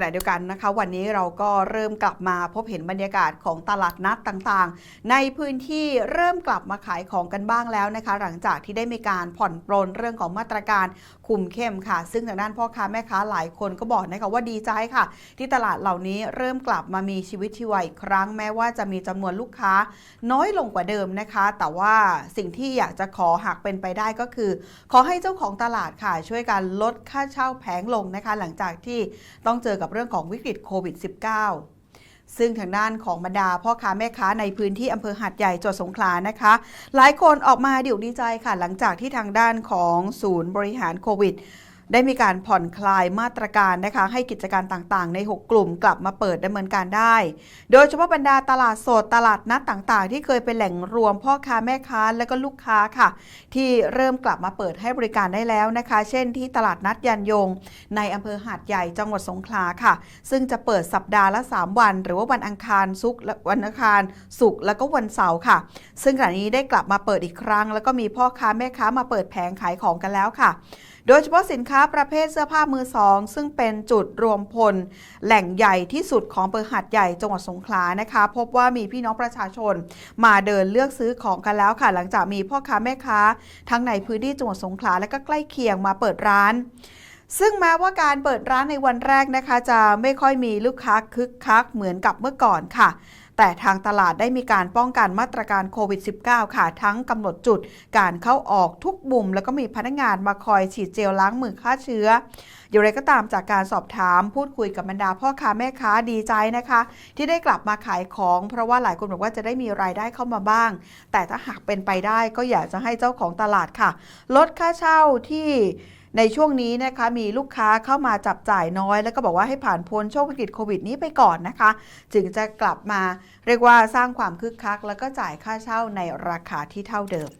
ขณะเดียวกันนะคะ วันนี้เราก็เริ่มกลับมาพบเห็นบรรยากาศของตลาดนัดต่างๆ ในพื้นที่เริ่มกลับมาขายของกันบ้างแล้วนะคะ หลังจากที่ได้มีการผ่อนปรนเรื่องของมาตรการคุมเข้มค่ะ ซึ่งทางด้านพ่อค้าแม่ค้าหลายคนก็บอกนะคะว่าดีใจค่ะ ที่ตลาดเหล่านี้เริ่มกลับมามีชีวิตชีวาอีกครั้งแม้ว่าจะมีจำนวนลูกค้าน้อยลงกว่าเดิมนะคะ แต่ว่าสิ่งที่อยากจะขอหากเป็นไปได้ก็คือ ขอให้เจ้าของตลาดค่ะช่วยกันลดค่าเช่าแผงลงนะคะ หลังจากที่ต้องเจอกับเรื่องของวิกฤตโควิด -19 ซึ่งทางด้านของบรรดาพ่อค้าแม่ค้าในพื้นที่อำเภอหัดใหญ่จังหวัดสงขลานะคะ หลายคนออกมาดีอกดีใจค่ะ หลังจากที่ทางด้านของศูนย์บริหารโควิด ได้มีการผ่อนคลายมาตรการนะคะ ให้กิจการต่างๆ ใน 6 กลุ่มกลับมาเปิดดำเนินการได้ โดยเฉพาะบรรดาตลาดสดตลาดนัดต่างๆ ที่เคยเป็นแหล่งรวมพ่อค้าแม่ค้าและก็ลูกค้าค่ะ ที่เริ่มกลับมาเปิดให้บริการได้แล้วนะคะ เช่นที่ตลาดนัดยันยง ในอำเภอหาดใหญ่จังหวัดสงขลาค่ะ ซึ่งจะเปิดสัปดาห์ละ 3 วัน หรือว่าวันอังคารศุกร์วันอังคารศุกร์แล้วก็วันเสาร์ค่ะ ซึ่งขณะนี้ได้กลับมาเปิดอีกครั้ง แล้วก็มีพ่อค้าแม่ค้ามาเปิดแผงขายของกันแล้วค่ะ โดยเฉพาะสินค้าประเภทเสื้อผ้ามือสอง ซึ่งเป็นจุดรวมพล แหล่งใหญ่ที่สุดของอำเภอหัดใหญ่จังหวัดสงขลานะคะ พบว่ามีพี่น้องประชาชน มาเดินเลือกซื้อของกันแล้วค่ะ หลังจากมีพ่อค้าแม่ค้า ทั้งในพื้นที่จังหวัดสงขลาและก็ใกล้เคียงมาเปิดร้าน ซึ่งแม้ว่าการเปิดร้านในวันแรกนะคะ จะไม่ค่อยมีลูกค้าคึกคักเหมือนกับเมื่อก่อนค่ะ แต่ทางตลาดได้มีการป้องกันมาตรการโควิด -19 ค่ะ ทั้งกำหนดจุด การเข้าออกทุกบุม แล้วก็มีพนักงานมาคอยฉีดเจลล้างมือฆ่าเชื้อ อย่างไรก็ตามจากการสอบถามพูดคุยกับบรรดาพ่อค้าแม่ค้าดีใจนะคะ ที่ได้กลับมาขายของ เพราะว่าหลายคนบอกว่าจะได้มีรายได้เข้ามาบ้าง แต่ถ้าหากเป็นไปได้ก็อยากจะให้เจ้าของตลาดค่ะ ลดค่าเช่าที่ ในช่วงนี้นะคะมีลูกค้าเข้ามาจับจ่ายน้อย แล้วก็บอกว่าให้ผ่านพ้นช่วงวิกฤตโควิดนี้ไปก่อนนะคะ จึงจะกลับมาเรียกว่าสร้างความคึกคัก แล้วก็จ่ายค่าเช่าในราคาที่เท่าเดิม